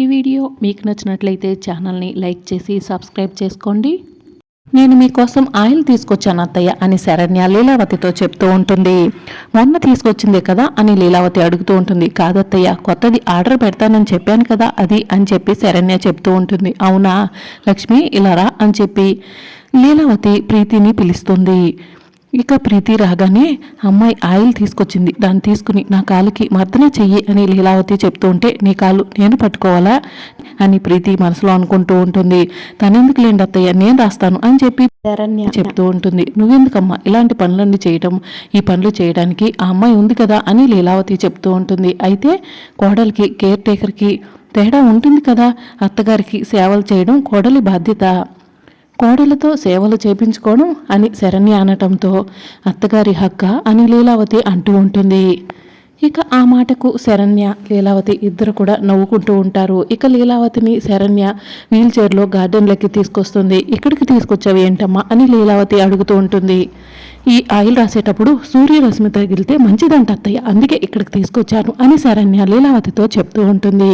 ఈ వీడియో మీకు నచ్చినట్లయితే ఛానల్ని లైక్ చేసి సబ్స్క్రైబ్ చేసుకోండి. నేను మీకోసం ఆయిల్ తీసుకొచ్చాను అత్తయ్య అని శరణ్య లీలావతితో చెప్తూ ఉంటుంది. మొన్న తీసుకొచ్చిందే కదా అని లీలావతి అడుగుతూ ఉంటుంది. కాదత్తయ్య కొత్తది ఆర్డర్ పెడతానని చెప్పాను కదా అది అని చెప్పి శరణ్య చెప్తూ ఉంటుంది. అవునా? లక్ష్మి ఇలారా అని చెప్పి లీలావతి ప్రీతిని పిలుస్తుంది. ఇక ప్రీతి రాగానే అమ్మాయి ఆయిల్ తీసుకొచ్చింది. దాన్ని తీసుకుని నా కాలుకి మర్దన చెయ్యి అని లీలావతి చెప్తూ ఉంటే నీ కాలు నేను పట్టుకోవాలా? అని ప్రీతి మనసులో అనుకుంటూ ఉంటుంది. తనెందుకు లేండి అత్తయ్య నేను రాస్తాను అని చెప్పి శరణ్య చెప్తూ ఉంటుంది. నువ్వెందుకమ్మా ఇలాంటి పనులన్నీ చేయడం ఈ పనులు చేయడానికి ఆ అమ్మాయి ఉంది కదా? అని లీలావతి చెప్తూ ఉంటుంది. అయితే కోడలికి కేర్ టేకర్కి తేడా ఉంటుంది కదా? అత్తగారికి సేవలు చేయడం కోడలి బాధ్యత. కోడలతో సేవలు చేపించుకోవడం అని శరణ్య అనటంతో అత్తగారి హక్క అని లీలావతి అంటూ ఉంటుంది. ఇక ఆ మాటకు శరణ్య లీలావతి ఇద్దరు కూడా నవ్వుకుంటూ ఉంటారు. ఇక లీలావతిని శరణ్య వీల్ చైర్లో గార్డెన్లోకి తీసుకొస్తుంది. ఇక్కడికి తీసుకొచ్చావి ఏంటమ్మా అని లీలావతి అడుగుతూ ఉంటుంది. ఈ ఆయిల్ రాసేటప్పుడు సూర్యరశ్మి తగిలితే మంచిదంట అత్తయ్య అందుకే ఇక్కడికి తీసుకొచ్చాను అని శరణ్య లీలావతితో చెప్తూ ఉంటుంది.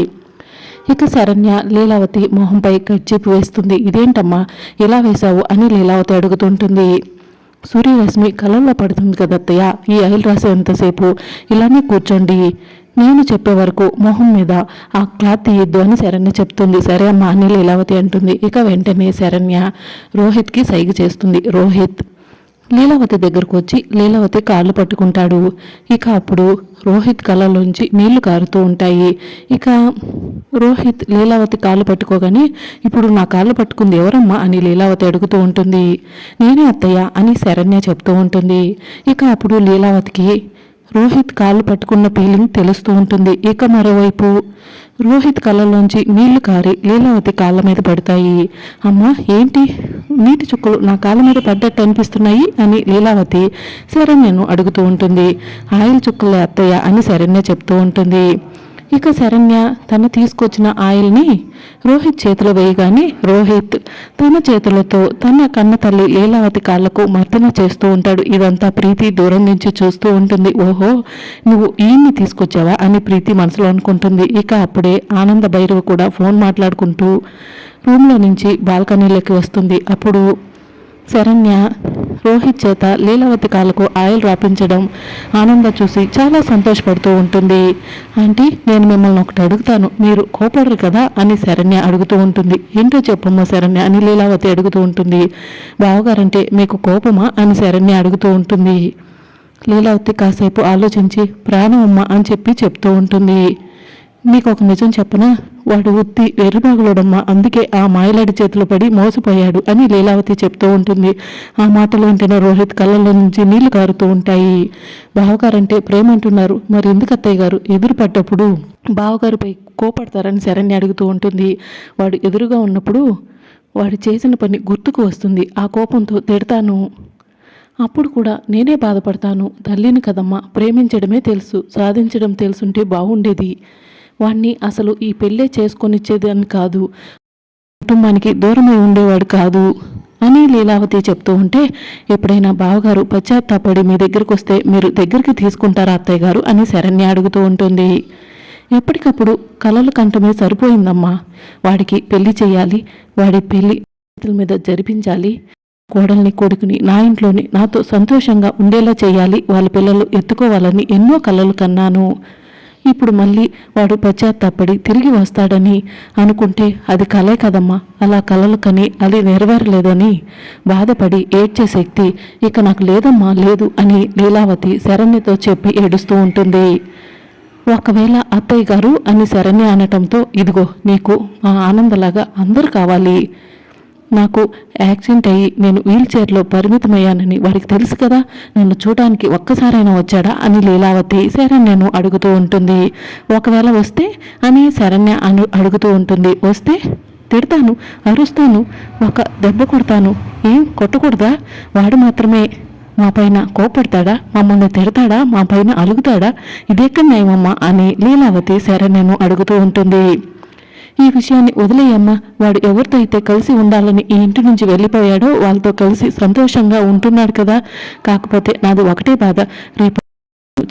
ఇక శరణ్య లీలావతి మొహంపై కచ్చిపు వేస్తుంది. ఇదేంటమ్మా? ఎలా వేశావు? అని లీలావతి అడుగుతుంటుంది. సూర్యరశ్మి కలంలో పడుతుంది కదత్తయ్య ఈ ఆయిల్ రాసేంతసేపు ఇలానే కూర్చోండి. నేను చెప్పే వరకు మొహం మీద ఆ క్లాత్ తీయద్దు అని శరణ్య చెప్తుంది. సరే అమ్మా అని లీలావతి అంటుంది. ఇక వెంటనే శరణ్య రోహిత్కి సైగ చేస్తుంది. రోహిత్ లీలావతి దగ్గరకు వచ్చి లీలావతి కాళ్ళు పట్టుకుంటాడు. ఇక అప్పుడు రోహిత్ కళ్ళలోంచి నీళ్ళు కారుతూ ఉంటాయి. ఇక రోహిత్ లీలావతి కాళ్ళు పట్టుకోగానే ఇప్పుడు నా కాళ్ళు పట్టుకుంది ఎవరమ్మా? అని లీలావతి అడుగుతూ ఉంటుంది. నేనే అత్తయ్య అని శరణ్య చెప్తూ ఉంటుంది. ఇక అప్పుడు లీలావతికి రోహిత్ కాళ్ళు పట్టుకున్న ఫీలింగ్ తెలుస్తూ ఉంటుంది. ఇక మరోవైపు రోహిత్ కళ్ళలోంచి నీళ్ళు కారి లీలావతి కాళ్ళ మీద పడతాయి. అమ్మా ఏంటి? నీటి చుక్కలు నా కాళ్ళ మీద పడ్డట్టు అనిపిస్తున్నాయి? అని లీలావతి శరణ్యను అడుగుతూ ఉంటుంది. ఆయిల్ చుక్కలే అత్తయ్య అని శరణ్య చెప్తూ ఉంటుంది. ఇక శరణ్య తన తీసుకొచ్చిన ఆయిల్ని రోహిత్ చేతిలో వేయగానే రోహిత్ తన చేతులతో తన కన్న తల్లి లీలావతి కాళ్ళకు మర్దన చేస్తూ ఉంటాడు. ఇదంతా ప్రీతి దూరం నుంచి చూస్తూ ఉంటుంది. ఓహో నువ్వు ఈయన్ని తీసుకొచ్చావా అని ప్రీతి మనసులో అనుకుంటుంది. ఇక అప్పుడే ఆనంద భైరవ్ కూడా ఫోన్ మాట్లాడుకుంటూ రూమ్లో నుంచి బాల్కనీలోకి వస్తుంది. అప్పుడు శరణ్య రోహిత్ చేత లీలావతి కాళ్ళకు ఆయిల్ రాపించడం ఆనంద చూసి చాలా సంతోషపడుతూ ఉంటుంది. ఆంటీ నేను మిమ్మల్ని ఒకటి అడుగుతాను. మీరు కోపడరు కదా? అని శరణ్య అడుగుతూ ఉంటుంది. ఏంటో చెప్పమ్మా శరణ్య అని లీలావతి అడుగుతూ ఉంటుంది. బావగారంటే మీకు కోపమా? అని శరణ్య అడుగుతూ ఉంటుంది. లీలావతి కాసేపు ఆలోచించి ప్రాణమమ్మ అని చెప్పి చెప్తూ ఉంటుంది. మీకు ఒక నిజం చెప్పనా? వాడు ఉత్తి వెర్రిబాగులోడమ్మా. అందుకే ఆ మాయలాడి చేతిలో పడి మోసపోయాడు అని లీలావతి చెప్తూ ఉంటుంది. ఆ మాటలు వింటున్న రోహిత్ కళ్ళల్లో నుంచి నీళ్ళు కారుతూ ఉంటాయి. బావగారంటే ప్రేమ అంటున్నారు మరి ఎందుకు అత్తయ్య గారు? ఎదురు పడ్డప్పుడు బావగారిపై కోపడతారని శరణ్య అడుగుతూ ఉంటుంది. వాడు ఎదురుగా ఉన్నప్పుడు వాడు చేసిన పని గుర్తుకు వస్తుంది. ఆ కోపంతో తిడతాను. అప్పుడు కూడా నేనే బాధపడతాను. తల్లిని కదమ్మా. ప్రేమించడమే తెలుసు. సాధించడం తెలుసుంటే బాగుండేది వాణ్ణి అసలు ఈ పెళ్ళే చేసుకొనిచ్చేదని కాదు. కుటుంబానికి దూరమై ఉండేవాడు కాదు అని లీలావతి చెప్తూ ఉంటే ఎప్పుడైనా బావగారు పశ్చాత్తాపడి మీ దగ్గరకు వస్తే మీరు దగ్గరికి తీసుకుంటారా అత్తయ్య గారు? అని శరణ్య అడుగుతూ ఉంటుంది. ఎప్పటికప్పుడు కలలు కంటమే సరిపోయిందమ్మా. వాడికి పెళ్ళి చేయాలి వాడి పెళ్ళి మీద జరిపించాలి కోడల్ని కొడుకుని నా ఇంట్లోని నాతో సంతోషంగా ఉండేలా చేయాలి వాళ్ళ పిల్లలు ఎత్తుకోవాలని ఎన్నో కలలు కన్నాను. ఇప్పుడు మళ్ళీ వాడు పశ్చాత్తాపడి తిరిగి వస్తాడని అనుకుంటే అది కలే కదమ్మా. అలా కలలు కని అది నెరవేరలేదని బాధపడి ఏడ్చే శక్తి ఇక నాకు లేదమ్మా లేదు అని లీలావతి శరణ్యతో చెప్పి ఏడుస్తూ ఉంటుంది. ఒకవేళ అత్తయ్య గారు అని శరణ్య అనటంతో ఇదిగో నీకు మా ఆనందలాగా అందరు కావాలి. నాకు యాక్సిడెంట్ అయ్యి నేను వీల్ చైర్లో పరిమితమయ్యానని వారికి తెలుసు కదా. నన్ను చూడడానికి ఒక్కసారైనా వచ్చాడా అని లీలావతి శరణ్యను అడుగుతూ ఉంటుంది. ఒకవేళ వస్తే అని శరణ్య అను అడుగుతూ ఉంటుంది. వస్తే తిడతాను అరుస్తాను ఒక దెబ్బ కొడతాను. ఏం కొట్టకూడదా? వాడు మాత్రమే మా పైన కోపడతాడా మమ్మల్ని తిడతాడా? మా పైన అలుగుతాడా? ఇదెక్కడ న్యాయమమ్మా అని లీలావతి శరణ్యను అడుగుతూ ఉంటుంది. ఈ విషయాన్ని వదిలేయమ్మా. వాడు ఎవరితో అయితే కలిసి ఉండాలని ఈ ఇంటి నుంచి వెళ్ళిపోయాడో వాళ్ళతో కలిసి సంతోషంగా ఉంటున్నాడు కదా. కాకపోతే నాది ఒకటే బాధ. రేపు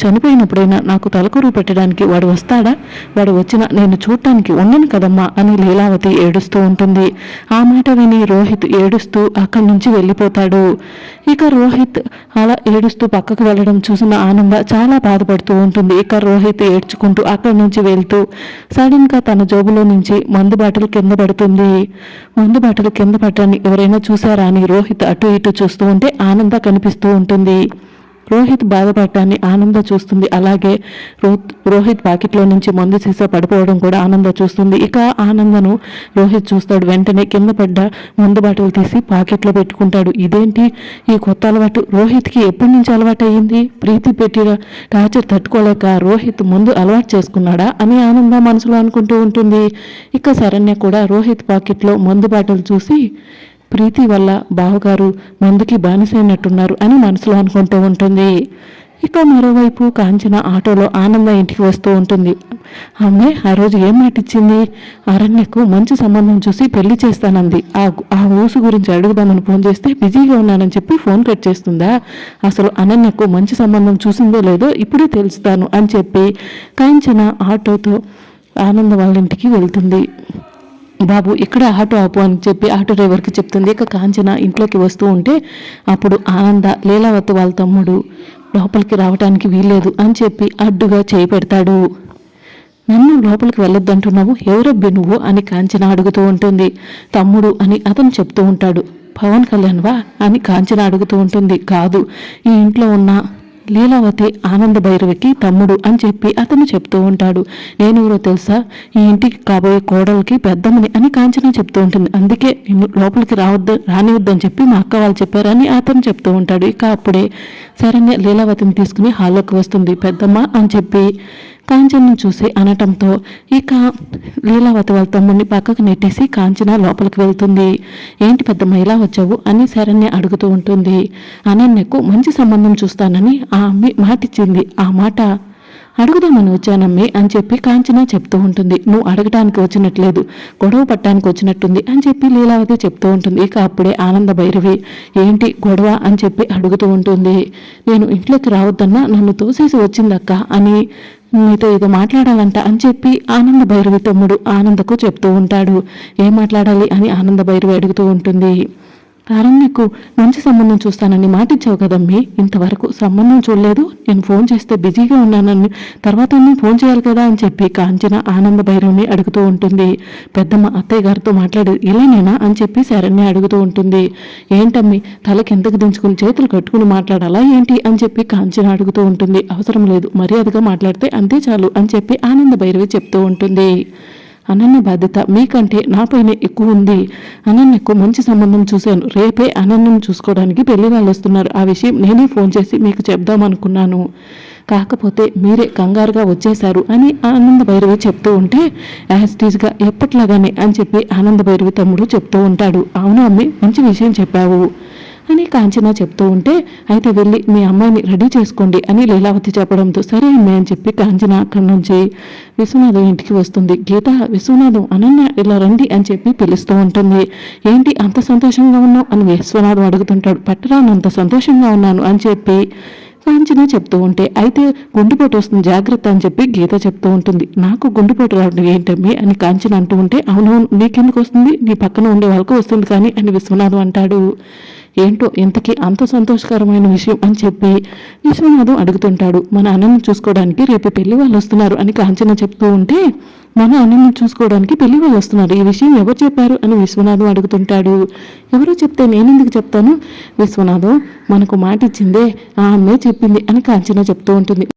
చనిపోయినప్పుడైనా నాకు తలకూరు పెట్టడానికి వాడు వస్తాడా? వాడు వచ్చిన నేను చూడటానికి ఉండను కదమ్మా అని లీలావతి ఏడుస్తూ ఉంటుంది. ఆ మాట విని రోహిత్ ఏడుస్తూ అక్కడి నుంచి వెళ్ళిపోతాడు. ఇక రోహిత్ అలా ఏడుస్తూ పక్కకు వెళ్ళడం చూసిన ఆనంద చాలా బాధపడుతూ ఉంటుంది. ఇక రోహిత్ ఏడ్చుకుంటూ అక్కడి నుంచి వెళ్తూ సడన్గా తన జోబులో నుంచి మందు బాటలు కింద పడుతుంది. మందు బాటలు కింద పట్టని ఎవరైనా చూసారా అని రోహిత్ అటు ఇటు చూస్తూ ఉంటే ఆనంద కనిపిస్తూ ఉంటుంది. రోహిత్ బాధపడటాన్ని ఆనంద చూస్తుంది. అలాగే రోహిత్ రోహిత్ పాకెట్లో నుంచి మందు సీసా పడిపోవడం కూడా ఆనంద చూస్తుంది. ఇక ఆనందను రోహిత్ చూస్తాడు. వెంటనే కింద పడ్డ మందు బాటలు తీసి పాకెట్లో పెట్టుకుంటాడు. ఇదేంటి? ఈ కొత్త అలవాటు రోహిత్కి ఎప్పటి నుంచి అలవాటు అయ్యింది ప్రీతి పెట్టిన టార్చర్ తట్టుకోలేక రోహిత్ ముందు అలవాటు చేసుకున్నాడా అని ఆనంద మనసులో అనుకుంటూ ఉంటుంది. ఇక శరణ్య కూడా రోహిత్ పాకెట్లో మందు బాటలు చూసి ప్రీతి వల్ల బావగారు మందుకి బానిసైనట్టున్నారు అని మనసులో అనుకుంటూ ఉంటుంది. ఇక మరోవైపు కాంచన ఆటోలో ఆనంద ఇంటికి వస్తూ ఉంటుంది. ఆమె ఆ రోజు ఏం మాట ఇచ్చింది అరణ్యకు మంచి సంబంధం చూసి పెళ్ళి చేస్తానంది. ఆ ఆ ఊసు గురించి అడుగుదామని ఫోన్ చేస్తే బిజీగా ఉన్నానని చెప్పి ఫోన్ కట్ చేస్తుందా? అసలు అనన్యకు మంచి సంబంధం చూసిందో లేదో ఇప్పుడే తెలుస్తాను అని చెప్పి కాంచన ఆటోతో ఆనంద వాళ్ళ ఇంటికి వెళ్తుంది. బాబు ఇక్కడ ఆటో ఆపు అని చెప్పి ఆటో డ్రైవర్కి చెప్తుంది. ఇక కాంచన ఇంట్లోకి వస్తూ ఉంటే అప్పుడు ఆనంద లీలావతి వాళ్ళ తమ్ముడు లోపలికి రావడానికి వీల్లేదు అని చెప్పి అడ్డుగా చేయి పెడతాడు. నన్ను లోపలికి వెళ్ళొద్దంటున్నావు? ఎవరబ్బి నువ్వు? అని కాంచన అడుగుతూ ఉంటుంది. తమ్ముడు అని అతను చెప్తూ ఉంటాడు. పవన్ కళ్యాణ్వా అని కాంచన అడుగుతూ ఉంటుంది. కాదు ఈ ఇంట్లో ఉన్న లీలావతి ఆనంద భైరవికి తమ్ముడు అని చెప్పి అతను చెప్తూ ఉంటాడు. నేనెవరో తెలుసా? ఈ ఇంటికి కాబోయే కోడలికి పెద్దమ్మని అని కాంచన చెప్తూ ఉంటుంది. అందుకే నిన్ను లోపలికి రావద్దు రానివద్దని చెప్పి మా అక్క వాళ్ళు చెప్పారని అతను చెప్తూ ఉంటాడు. ఇక అప్పుడే శరణ్య లీలావతిని తీసుకుని హాల్లోకి వస్తుంది పెద్దమ్మ అని చెప్పి కాంచనను చూసి అనటంతో ఇక లీలావతి వాళ్ళ తమ్ముడిని పక్కకు నెట్టేసి కాంచన లోపలికి వెళ్తుంది. ఏంటి పెద్దమ్మ ఇలా వచ్చావు? అని శరణ్య అడుగుతూ ఉంటుంది. అనన్యకు మంచి సంబంధం చూస్తానని ఆ అమ్మి మాటిచ్చింది. ఆ మాట అడుగుదామని వచ్చానమ్మి అని చెప్పి కాంచన చెప్తూ ఉంటుంది. నువ్వు అడగటానికి వచ్చినట్లేదు గొడవ పట్టడానికి వచ్చినట్టుంది అని చెప్పి లీలావతి చెప్తూ ఉంటుంది. ఇక అప్పుడే ఆనంద భైరవి ఏంటి గొడవ? అని చెప్పి అడుగుతూ ఉంటుంది. నేను ఇంట్లోకి రావద్దన్నా నన్ను తోసేసి వచ్చిందక్క అని మీతో ఏదో మాట్లాడాలంట అని చెప్పి ఆనంద భైరవి తమ్ముడు ఆనందకు చెప్తూ ఉంటాడు. ఏం మాట్లాడాలి అని ఆనంద భైరవి అడుగుతూ ఉంటుంది. అరణ్యకు మంచి సంబంధం చూస్తానని మాటిచ్చావు కదమ్మీ ఇంతవరకు సంబంధం చూడలేదు. నేను ఫోన్ చేస్తే బిజీగా ఉన్నానని తర్వాత నేను ఫోన్ చేయాలి కదా అని చెప్పి కాంచన ఆనంద భైరవ్ని అడుగుతూ ఉంటుంది. పెద్దమ్మ అత్తయ్య గారితో మాట్లాడేది ఇలానేనా అని చెప్పి శరణ్య అడుగుతూ ఉంటుంది. ఏంటమ్మి తల కిందకు దించుకుని చేతులు కట్టుకుని మాట్లాడాలా ఏంటి? అని చెప్పి కాంచన అడుగుతూ ఉంటుంది. అవసరం లేదు మర్యాదగా మాట్లాడితే అంతే చాలు అని చెప్పి ఆనంద భైరవి చెప్తూ ఉంటుంది. అనన్య బాధ్యత మీకంటే నాపైనే ఎక్కువ ఉంది. అనన్యకు మంచి సంబంధం చూశాను. రేపే అనన్యను చూసుకోవడానికి పెళ్ళి వాళ్ళు వస్తున్నారు. ఆ విషయం నేనే ఫోన్ చేసి మీకు చెప్దామనుకున్నాను కాకపోతే మీరే కంగారుగా వచ్చేశారు అని ఆనంద భైరవి చెప్తూ ఉంటే యాస్టీజ్గా ఎప్పట్లాగానే అని చెప్పి ఆనంద భైరవి తమ్ముడు చెప్తూ ఉంటాడు. అవును అమ్మి మంచి విషయం చెప్పావు. అని కాంచన చెప్తూ ఉంటే అయితే వెళ్ళి మీ అమ్మాయిని రెడీ చేసుకోండి అని లీలావతి చెప్పడంతో సరే అమ్మాయి అని చెప్పి కాంచన అక్కడి నుంచి విశ్వనాథం ఇంటికి వస్తుంది. గీత విశ్వనాథం అనన్న ఇలా రండి అని చెప్పి పిలుస్తూ ఉంటుంది. ఏంటి అంత సంతోషంగా ఉన్నావు? అని విశ్వనాథం అడుగుతుంటాడు. పట్టరానంత సంతోషంగా ఉన్నాను అని చెప్పి కాంచన చెప్తూ ఉంటే అయితే గుండెపోటు వస్తుంది జాగ్రత్త అని చెప్పి గీత చెప్తూ ఉంటుంది. నాకు గుండెపోటు రావడం ఏంటమ్మి? అని కాంచన అంటూ ఉంటే అవునవును నీకెందుకు వస్తుంది? నీ పక్కన ఉండే వాళ్ళకు వస్తుంది కానీ అని విశ్వనాథం అంటాడు. ఏంటో ఇంతకీ అంత సంతోషకరమైన విషయం అని చెప్పి విశ్వనాథం అడుగుతుంటాడు. మన అన్నను చూసుకోవడానికి రేపు పెళ్ళి వాళ్ళు వస్తున్నారు అని కాంచన చెప్తూ ఉంటే మన అన్నను చూసుకోవడానికి పెళ్ళి వాళ్ళు వస్తున్నారు. ఈ విషయం ఎవరు చెప్పారు అని విశ్వనాథం అడుగుతుంటాడు. ఎవరో చెప్తే నేనెందుకు చెప్తాను? విశ్వనాథం మనకు మాట ఇచ్చిందే ఆ అమ్మే చెప్పింది అని కాంచన చెప్తూ ఉంటుంది.